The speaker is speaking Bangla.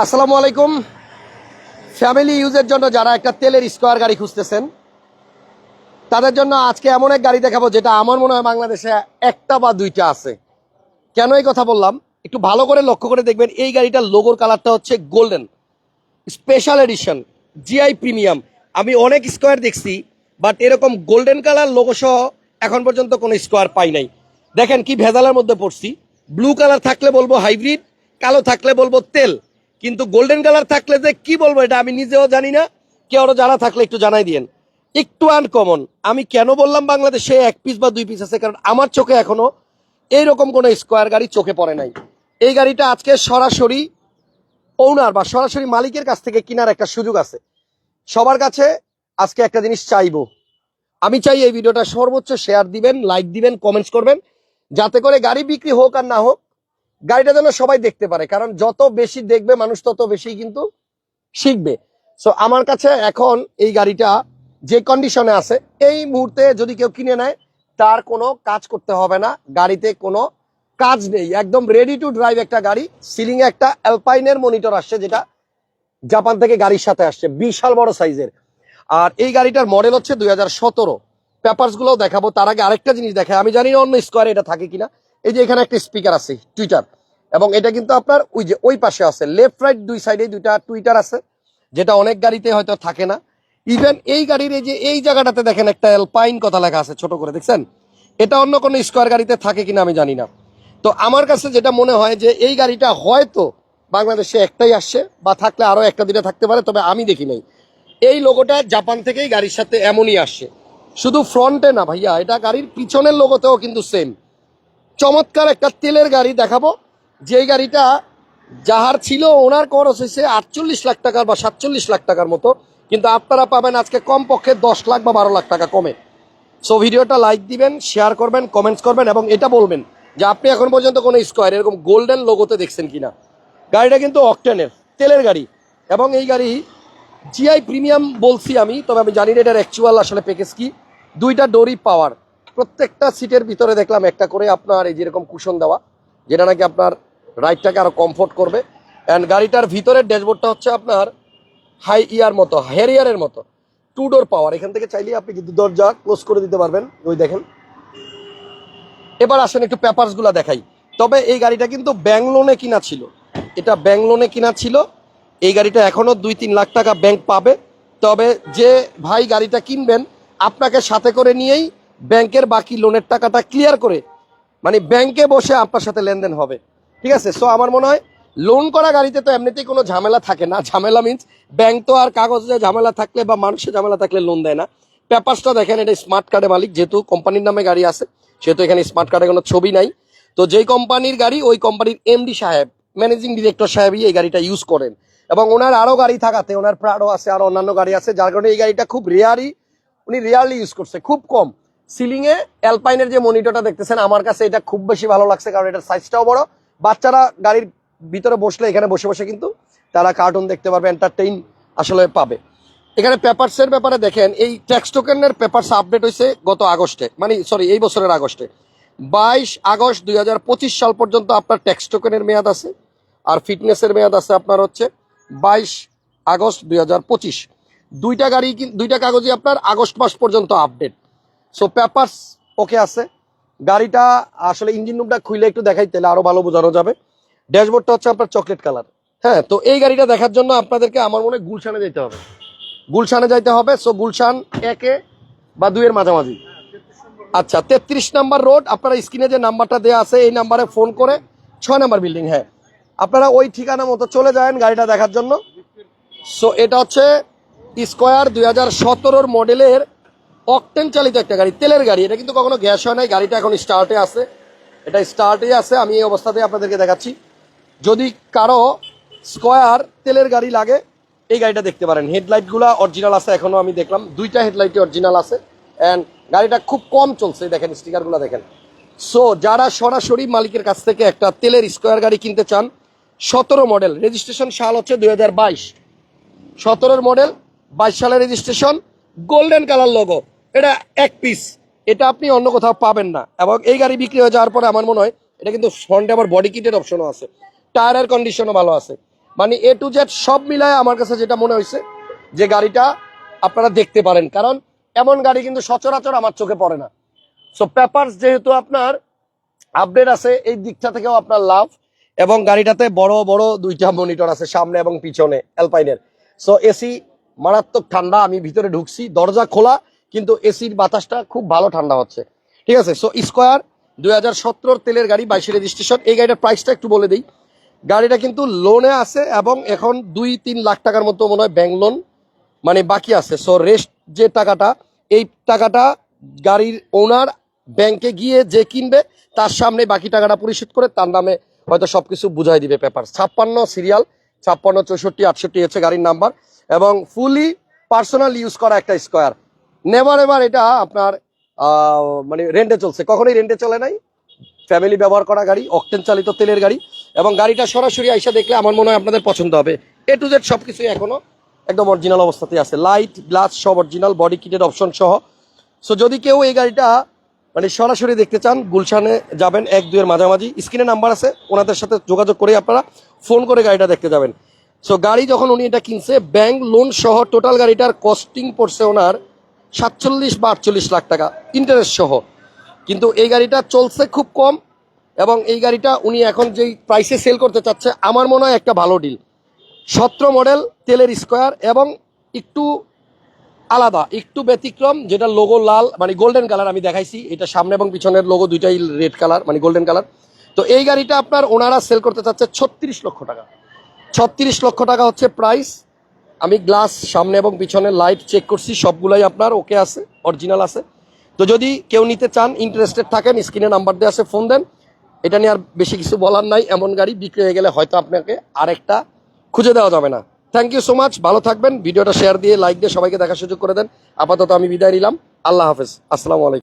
আসসালামু আলাইকুম। ফ্যামিলি ইউজের জন্য যারা একটা তেলের স্কোয়ার গাড়ি খুঁজতেছেন, তাদের জন্য আজকে এমন এক গাড়ি দেখাবো যেটা আমার মনে হয় বাংলাদেশে একটা বা দুইটা আছে। কেন এই কথা বললাম? একটু ভালো করে লক্ষ্য করে দেখবেন, এই গাড়িটার লোগোর কালারটা হচ্ছে golden special edition GI premium আমি অনেক স্কোয়ার দেখছি বাট এরকম গোল্ডেন কালার লোগো সহ এখন পর্যন্ত কোনো স্কোয়ার পাই নাই। দেখেন কি ভেজালের মধ্যে পড়ছি। ব্লু কালার থাকলে বলব হাইব্রিড কালো থাকলে বলব তেল। কিন্তু গোল্ডেন কালার থাকলে যে কি বলব এটা আমি নিজেও জানি না। কেউ জানা থাকলে একটু জানাই দিয়েন। একটু আনকমন আমি কেন বললাম বাংলাদেশে এক পিস বা দুই পিস আছে? কারণ আমার চোখে এখনও এইরকম কোনো স্কোয়ার গাড়ি চোখে পড়ে নাই। এই গাড়িটা আজকে সরাসরি ওনার বা সরাসরি মালিকের কাছ থেকে কেনার একটা সুযোগ আছে। সবার কাছে আজকে একটা জিনিস চাইব। আমি চাই এই ভিডিওটা সর্বোচ্চ শেয়ার দিবেন লাইক দিবেন কমেন্টস করবেন। যাতে করে গাড়ি বিক্রি হোক আর না হোক গাড়িটা যেন সবাই দেখতে পারে, কারণ যত বেশি দেখবে মানুষ তত বেশি কিন্তু শিখবে। সো আমার কাছে এখন এই গাড়িটা যে কন্ডিশনে আছে, এই মুহূর্তে যদি কেউ কিনে নেয়, তার কোনো কাজ করতে হবে না। গাড়িতে কোনো কাজ নেই। একদম রেডি টু ড্রাইভ একটা গাড়ি সিলিং এ একটা অ্যালপাইনের মনিটর আসছে যেটা জাপান থেকে গাড়ির সাথে আসছে, বিশাল বড় সাইজের আর এই গাড়িটার মডেল হচ্ছে দুই হাজার সতেরো। পেপার্সগুলো দেখাবো, তার আগে আরেকটা জিনিস দেখায় আমি জানি না অন্য স্কোয়ারে এটা থাকে কিনা। এই যে এখানে একটা স্পিকার আছে টুইটার এবং এটা কিন্তু আপনার ওই যে ওই পাশে আছে লেফট রাইট দুই সাইডে দুইটা টুইটার আছে, যেটা অনেক গাড়িতে হয়তো থাকে না। ইভেন এই গাড়ির এই যে এই জায়গাটাতে দেখেন একটা অ্যালপাইন কথা লেখা আছে ছোট করে, দেখছেন? এটা অন্য কোনো স্কোয়ার গাড়িতে থাকে কিনা আমি জানি না। তো আমার কাছে যেটা মনে হয় যে এই গাড়িটা হয়তো বাংলাদেশে একটাই আসছে, বা থাকলে আরও একটা দুইটা থাকতে পারে, তবে আমি দেখি নাই। এই লোগোটা জাপান থেকেই গাড়ির সাথে এমনই আসছে। শুধু ফ্রন্টে না ভাইয়া, এটা গাড়ির পিছনের লোগোতেও কিন্তু সেম চমৎকার একটা তেলের গাড়ি দেখাবো। যেই গাড়িটা যাহার ছিল ওনার খরচ হয়েছে আটচল্লিশ লাখ টাকার বা সাতচল্লিশ লাখ টাকার মতো। কিন্তু আপনারা পাবেন আজকে কম পক্ষে দশ লাখ বা বারো লাখ টাকা কমে। সো ভিডিওটা লাইক দিবেন শেয়ার করবেন কমেন্টস করবেন এবং এটা বলবেন যে আপনি এখন পর্যন্ত কোনো স্কোয়ার, এরকম গোল্ডেন লোগোতে দেখছেন কিনা। গাড়িটা কিন্তু অকটেনের তেলের গাড়ি। এবং এই গাড়ি জিআই প্রিমিয়াম বলছি আমি, তবে আমি জানি না এটার অ্যাকচুয়াল আসলে প্যাকেজ কি। দুইটা ডোরি পাওয়ার প্রত্যেকটা সিটের ভিতরে দেখলাম একটা করে আপনার এই যেরকম কুশন দেওয়া, যেটা নাকি আপনার রাইডটাকে আরও কমফোর্ট করবে। অ্যান্ড গাড়িটার ভিতরের ড্যাশবোর্ডটা হচ্ছে আপনার হাই ইয়ার মতো হেরিয়ারের মতো। টু ডোর পাওয়ার এখান থেকে চাইলে আপনি কিন্তু দরজা ক্লোজ করে দিতে পারবেন। ওই দেখেন। এবার আসেন একটু পেপারসগুলা দেখাই। তবে এই গাড়িটা কিন্তু ব্যাংক লোনে কিনা ছিল। এটা ব্যাংক লোনে কিনা ছিল। এই গাড়িটা এখনও দুই তিন লাখ টাকা ব্যাংক পাবে। তবে যে ভাই গাড়িটা কিনবেন, আপনাকে সাথে করে নিয়েই ব্যাংকের বাকি লোনের টাকাটা ক্লিয়ার করে মানে ব্যাংকে বসে আপনার সাথে লেনদেন হবে। ঠিক আছে? সো আমার মনে হয় লোন করা গাড়িতে তো এমনিতেই কোনো ঝামেলা থাকে না। ঝামেলা মিন্স ব্যাংক তো আর কাগজে ঝামেলা থাকলে বা মানুষের ঝামেলা থাকলে লোন দেয় না। পেপারসটা দেখেন, এটা স্মার্ট কার্ডের মালিক, যেহেতু কোম্পানির নামে গাড়ি আছে, সেহেতু এখানে স্মার্ট কার্ডে কোনো ছবি নাই। তো যেই কোম্পানির গাড়ি, ওই কোম্পানির এমডি সাহেব ম্যানেজিং ডিরেক্টর সাহেবই এই গাড়িটা ইউজ করেন। এবং ওনার আরও গাড়ি থাকাতে, ওনার প্রাডো আছে আরও অন্যান্য গাড়ি আছে, যার কারণে এই গাড়িটা খুব রেয়ারই উনি রেয়ারলি ইউজ করছে, খুব কম। সিলিং এ অ্যালপাইনের যে মনিটরটা দেখতেছেন, আমার কাছে এটা খুব বেশি ভালো লাগছে কারণ এটার সাইজটাও বড়। বাচ্চারা গাড়ির ভিতরে বসলে, এখানে বসে বসে কিন্তু তারা কার্টুন দেখতে পারবে এন্টারটেইন আসলে পাবে। এখানে পেপারসের ব্যাপারে দেখেন, এই ট্যাক্স টোকেনের পেপারস আপডেট হয়েছে গত আগস্টে মানে সরি এই বছরের আগস্টে। বাইশ আগস্ট দুই হাজার পঁচিশ সাল পর্যন্ত আপনার ট্যাক্স টোকেনের মেয়াদ আছে, আর ফিটনেসের মেয়াদ আছে আপনার হচ্ছে বাইশ আগস্ট দুই দুইটা গাড়ি দুইটা কাগজই আপনার আগস্ট মাস পর্যন্ত আপডেট সো পেপারস ওকে আছে। গাড়িটা, আসলে ইঞ্জিন রুমটা খুলে একটু দেখাই, তাহলে আরও ভালো বোঝানো যাবে। ড্যাশবোর্ডটা হচ্ছে আপনার চকলেট কালার হ্যাঁ তো এই গাড়িটা দেখার জন্য আপনাদেরকে আমার মনে গুলশানে যেতে হবে। গুলশানে যাইতে হবে। সো গুলশান একে বা দুইয়ের মাঝামাঝি। আচ্ছা তেত্রিশ নাম্বার রোড, আপনারা স্ক্রিনে যে নাম্বারটা দেওয়া আছে, এই নাম্বারে ফোন করে ছয় নাম্বার বিল্ডিং হ্যাঁ। আপনারা ওই ঠিকানা মতো চলে যান গাড়িটা দেখার জন্য। সো এটা হচ্ছে স্কোয়ার দুই হাজার সতেরোর মডেলের অকটেন চালিত একটা গাড়ি, তেলের গাড়ি। এটা কিন্তু কখনো গ্যাস হয় নাই, গাড়িটা এখন স্টার্টে আছে। এটা স্টার্টে আছে, আমি এই অবস্থাতে আপনাদেরকে দেখাচ্ছি। যদি কারও স্কোয়ার তেলের গাড়ি লাগে, এই গাড়িটা দেখতে পারেন। হেডলাইটগুলো অরিজিনাল আছে, এখনও আমি দেখলাম। দুইটা হেডলাইটই অরিজিনাল আছে। অ্যান্ড গাড়িটা খুব কম চলছে দেখেন স্টিকারগুলো দেখেন। সো যারা সরাসরি মালিকের কাছ থেকে একটা তেলের স্কোয়ার গাড়ি কিনতে চান, সতেরো মডেল, রেজিস্ট্রেশন সাল হচ্ছে দুই হাজার বাইশ। সতেরোর মডেল, বাইশ সালের রেজিস্ট্রেশন, গোল্ডেন কালার লোগো এটা এক পিস এটা আপনি অন্য কোথাও পাবেন না। এবং এই গাড়ি বিক্রি হয়ে যাওয়ার পরে আমার মনে হয় এটা কিন্তু ফ্রন্টে আবার বডি কিটের অপশনও আছে। টায়ারের কন্ডিশনও ভালো আছে। মানে এ টু জেড সব মিলায় আমার কাছে যেটা মনে হয়েছে, যে গাড়িটা আপনারা দেখতে পারেন। কারণ এমন গাড়ি কিন্তু সচরাচর আমার চোখে পড়ে না। সো পেপারস যেহেতু আপনার আপডেট আছে, এই দিকটা থেকেও আপনার লাভ। এবং গাড়িটাতে বড় বড় দুইটা মনিটর আছে, সামনে এবং পিছনে অ্যালপাইনের সো এসি মারাত্মক ঠান্ডা, আমি ভিতরে ঢুকছি, দরজা খোলা কিন্তু এসির বাতাসটা খুব ভালো ঠান্ডা হচ্ছে। ঠিক আছে? সো স্কোয়ার দুই হাজার তেলের গাড়ি বাইশে রেজিস্ট্রেশন এই গাড়িটার প্রাইসটা একটু বলে দিই। গাড়িটা কিন্তু লোনে আছে এবং এখন দুই তিন লাখ টাকার মতো মনে হয় ব্যাংক লোন মানে বাকি আছে। সো রেস্ট যে টাকাটা, এই টাকাটা গাড়ির ওনার ব্যাংকে গিয়ে যে কিনবে, তার সামনে বাকি টাকাটা পরিশোধ করে তার নামে হয়তো সব কিছু বুঝাই দিবে পেপার ছাপ্পান্ন সিরিয়াল ছাপ্পান্ন, চৌষট্টি, আটষট্টি হচ্ছে গাড়ির নাম্বার এবং ফুলি পার্সোনাল ইউজ করা একটা স্কোয়ার নেভার এভার এটা আপনার মানে রেন্টে চলছে। কখনোই রেন্টে চলে নাই। ফ্যামিলি ব্যবহার করা গাড়ি অকটেন চালিত তেলের গাড়ি। এবং গাড়িটা সরাসরি আইসা দেখলে আমার মনে হয় আপনাদের পছন্দ হবে। এ টু জেড সব কিছুই এখনও একদম অরিজিনাল অবস্থাতেই আছে। লাইট গ্লাস সব অরিজিনাল বডি কিটের অপশন সহ। সো যদি কেউ এই গাড়িটা মানে সরাসরি দেখতে চান, গুলশানে যাবেন, এক দুয়ের মাঝামাঝি, স্ক্রিনে নাম্বার আছে, ওনাদের সাথে যোগাযোগ করে আপনারা ফোন করে গাড়িটা দেখতে যাবেন। সো গাড়ি যখন উনি এটা কিনছে ব্যাংক লোন সহ টোটাল গাড়িটার কস্টিং পড়ছে ওনার সাতচল্লিশ বা আটচল্লিশ লাখ টাকা ইন্টারেস্ট সহ। কিন্তু এই গাড়িটা চলছে খুব কম এবং এই গাড়িটা উনি এখন যেই প্রাইসে সেল করতে চাচ্ছে, আমার মনে হয় একটা ভালো ডিল সতেরো মডেল তেলের স্কোয়ার এবং একটু আলাদা, একটু ব্যতিক্রম, যেটা লোগো লাল মানে গোল্ডেন কালার আমি দেখাইছি, এটা সামনে এবং পিছনের লোগো দুইটাই রেড কালার মানে গোল্ডেন কালার তো এই গাড়িটা আপনার ওনারা সেল করতে চাচ্ছে ছত্রিশ লক্ষ টাকা। ছত্রিশ লক্ষ টাকা হচ্ছে প্রাইস আমি গ্লাস সামনে এবং পিছনে লাইট চেক করছি, সবগুলাই আপনার ওকে আছে অরিজিনাল আছে। তো যদি কেউ নিতে চান ইন্টারেস্টেড থাকেন স্ক্রিনে নাম্বার দেওয়া আছে ফোন দেন। এটা নিয়ে আর বেশি কিছু বলার নাই, এমন গাড়ি বিক্রি হয়ে গেলে হয়তো আপনাকে আরেকটা খুঁজে দেওয়া যাবে না। থ্যাংক ইউ সো মাচ ভালো থাকবেন, ভিডিওটা শেয়ার দিয়ে লাইক দিয়ে সবাইকে দেখার সুযোগ করে দেন। আপাতত আমি বিদায় নিলাম, আল্লাহ হাফেজ, আসসালামু আলাইকুম।